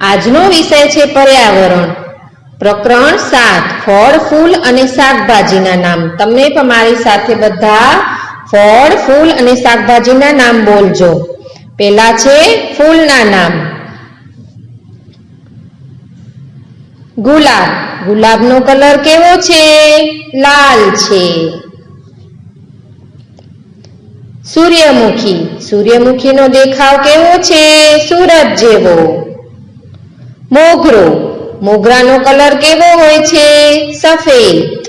આજનો વિષય છે પર્યાવરણ. પ્રકરણ સાત, ફળ, ફૂલ અને શાકભાજીના નામ. તમે પણ મારી સાથે બધા ફળ, ફૂલ અને શાકભાજીના નામ બોલજો. પેલા છે ફૂલના નામ. ગુલાબ. ગુલાબનો કલર કેવો છે? લાલ છે. સૂર્યમુખી. સૂર્યમુખીનો દેખાવ કેવો છે? સૂરજ જેવો. મોગરો. મોગરાનો કલર કેવો હોય છે? સફેદ.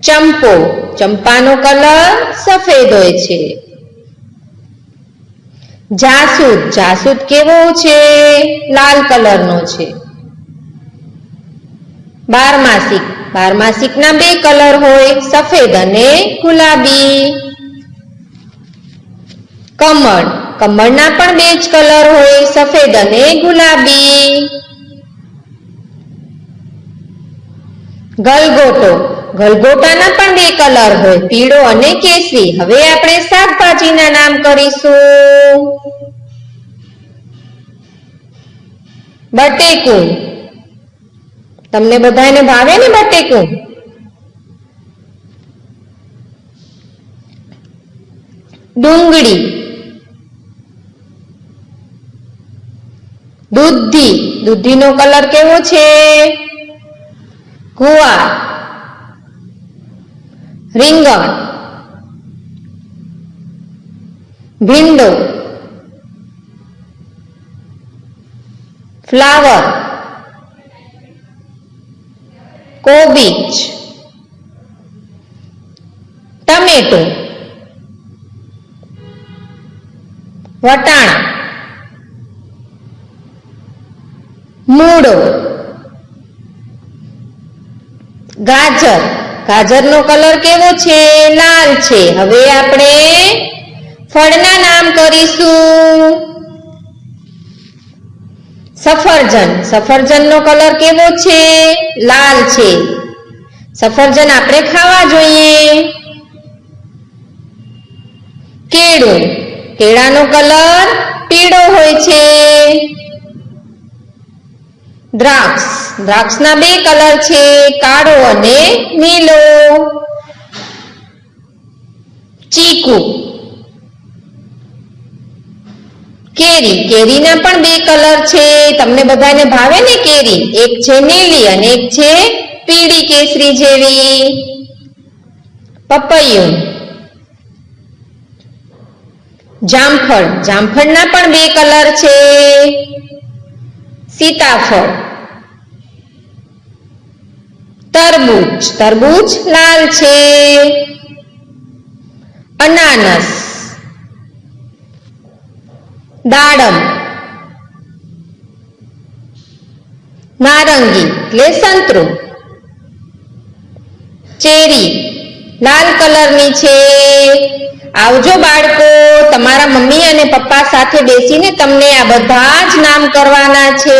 ચંપો. ચંપાનો કલર સફેદ હોય છે. જાસૂદ. જાસૂદ કેવો છે? લાલ કલરનો છે. બારમાસિક. બારમાસિકના બે કલર હોય, સફેદ અને ગુલાબી. કમળ. કમળના પણ બે જ કલર હોય સફેદ અને ગુલાબી. ગલગોટો. ગલગોટાના પણ બે કલર હોય, પીળો અને કેસરી. હવે આપણે શાકભાજીના નામ કરીશું. બટેકું. તમને બધાને ભાવે ને બટેકું? ડુંગળી. દૂધી દૂધીનો કલર કેવો છે ગુવાર રીંગણ ભીંડો ફ્લાવર કોબીજ ટમેટો વટાણા મૂળો. ગાજર. ગાજરનો કલર કેવો છે? લાલ છે. હવે આપણે ફળના નામ કરીશું. સફરજન. સફરજનનો કલર કેવો છે? લાલ છે. સફરજન આપણે ખાવા જોઈએ. કેળું. કેળાનો કલર પીળો હોય છે. દ્રાક્ષ. દ્રાક્ષના બે કલર છે, કાળો અને નીલો ચીકુ. કેરી. કેરીના પણ બે કલર છે. તમને બધાને ભાવે ને કેરી? એક છે નીલી અને એક છે પીળી કેસરી જેવી. પપૈયું. જામફળ. જામફળના પણ બે કલર છે. સીતાફળ. તરબૂચ. તરબૂચ લાલ છે. અનાનસ. દાડમ. નારંગી. એટલે સંતરું. ચેરી. લાલ કલરની છે. આવજો બાળકો. તમારા મમ્મી અને પપ્પા સાથે બેસીને તમને આ બધા જ નામ કરવાના છે.